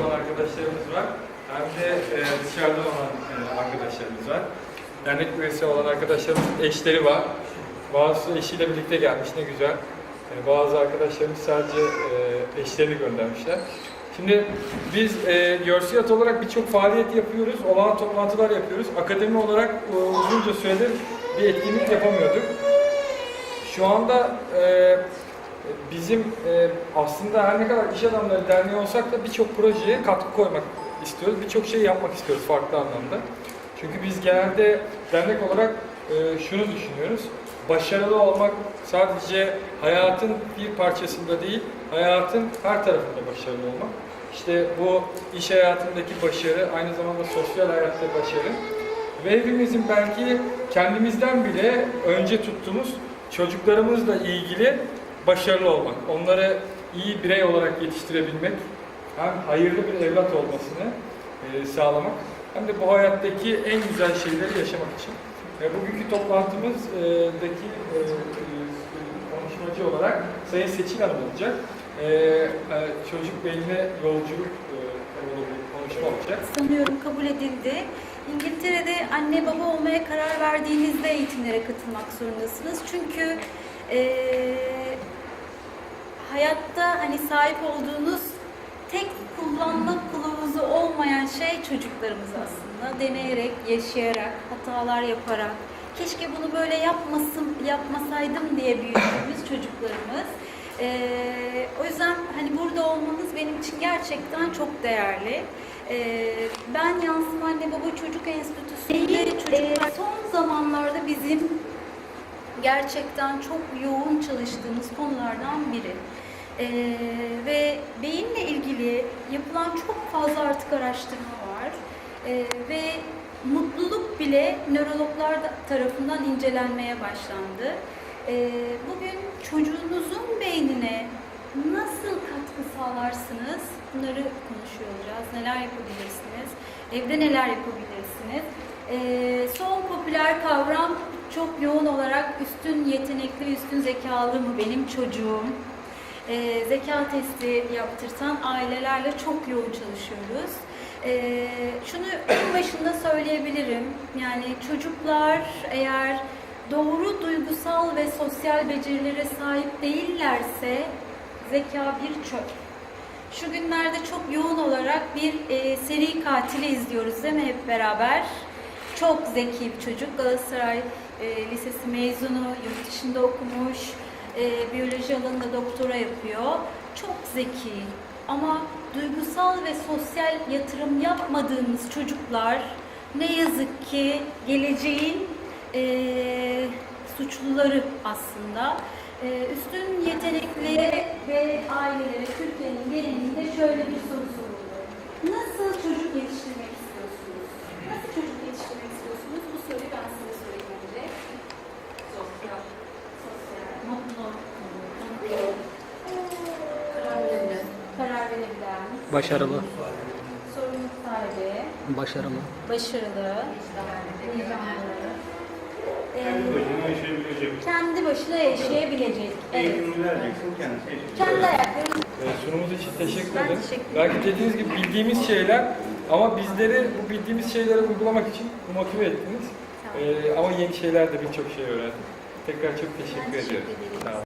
olan arkadaşlarımız var. Hem de e, dışarıdan olan e, arkadaşlarımız var. Dernek üyesi olan arkadaşlarımız eşleri var. Bazısı eşiyle birlikte gelmiş ne güzel. E, bazı arkadaşlarımız sadece e, eşlerini göndermişler. Şimdi biz e, Yorsiyat olarak birçok faaliyet yapıyoruz, olağan toplantılar yapıyoruz. Akademi olarak e, uzunca süredir bir etkinlik yapamıyorduk. Şu anda e, bizim e, aslında her ne kadar iş adamları derneği olsak da birçok projeye katkı koymak istiyoruz. Birçok şey yapmak istiyoruz farklı anlamda. Çünkü biz genelde dernek olarak e, şunu düşünüyoruz. Başarılı olmak sadece hayatın bir parçasında değil, hayatın her tarafında başarılı olmak. İşte bu iş hayatındaki başarı, aynı zamanda sosyal hayatta başarı. Ve hepimizin belki kendimizden bile önce tuttuğumuz çocuklarımızla ilgili başarılı olmak. Onları iyi birey olarak yetiştirebilmek, hem hayırlı bir evlat olmasını e, sağlamak, hem de bu hayattaki en güzel şeyleri yaşamak için. E, bugünkü toplantımızdaki e, e, konuşmacı olarak Sayın Seçil Hanım olacak. E, e, çocuk beynine yolculuk e, konuşma olacak. sanıyorum kabul edildi. İngiltere'de anne baba olmaya karar verdiğinizde eğitimlere katılmak zorundasınız. Çünkü eee, hayatta hani sahip olduğunuz tek kullanma kılavuzu olmayan şey çocuklarımız aslında. Deneyerek, yaşayarak, hatalar yaparak, keşke bunu böyle yapmasın, yapmasaydım diye büyüdüğümüz çocuklarımız. Ee, o yüzden hani burada olmanız benim için gerçekten çok değerli. Ee, ben Yansım Anne Baba Çocuk Enstitüsü'nde çocuklar son zamanlarda bizim gerçekten çok yoğun çalıştığımız konulardan biri. Ee, ve beyinle ilgili yapılan çok fazla artık araştırma var. Ee, ve mutluluk bile nörologlar da- tarafından incelenmeye başlandı. Ee, bugün çocuğunuzun beynine nasıl katkı sağlarsınız? Bunları konuşuyor olacağız. Neler yapabilirsiniz? Evde neler yapabilirsiniz? Ee, son popüler kavram çok yoğun olarak üstün yetenekli, üstün zekalı mı benim çocuğum? Ee, zeka testi yaptırtan ailelerle çok yoğun çalışıyoruz. Ee, şunu en başında söyleyebilirim. Yani çocuklar eğer doğru duygusal ve sosyal becerilere sahip değillerse zeka bir çöp. Şu günlerde çok yoğun olarak bir e, seri katili izliyoruz değil mi hep beraber? Çok zeki bir çocuk. Galatasaray e, Lisesi mezunu, yurt dışında okumuş, e, biyoloji alanında doktora yapıyor. Çok zeki ama duygusal ve sosyal yatırım yapmadığımız çocuklar ne yazık ki geleceğin e, suçluları aslında. E, üstün yetenekli ve ailelere Türkiye'nin genelinde şöyle bir soru soruldu. Nasıl çocuk yetiştirmek istiyorsunuz? Nasıl çocuk yetiştirmek istiyorsunuz? Bu soruyu ben size sorayım önce. Sosyal. Sosyal. Mutlu. Mutlu. Karar verebilen. Karar verebilen. Başarılı. Sorumluluk sahibi. Başarılı. Başarılı. Vicdanlı. Ee, Başına yaşayabilecek. kendi başına yaşayabilecek. Evet. Kendi ayaklarını E, sunumunuz için teşekkür ederim. teşekkür ederim. Belki dediğiniz gibi bildiğimiz şeyler ama bizleri bu bildiğimiz şeyleri uygulamak için motive ettiniz. E, ama yeni şeyler de birçok şey öğrendik. Tekrar çok teşekkür ediyorum. ederim. Sağ olun.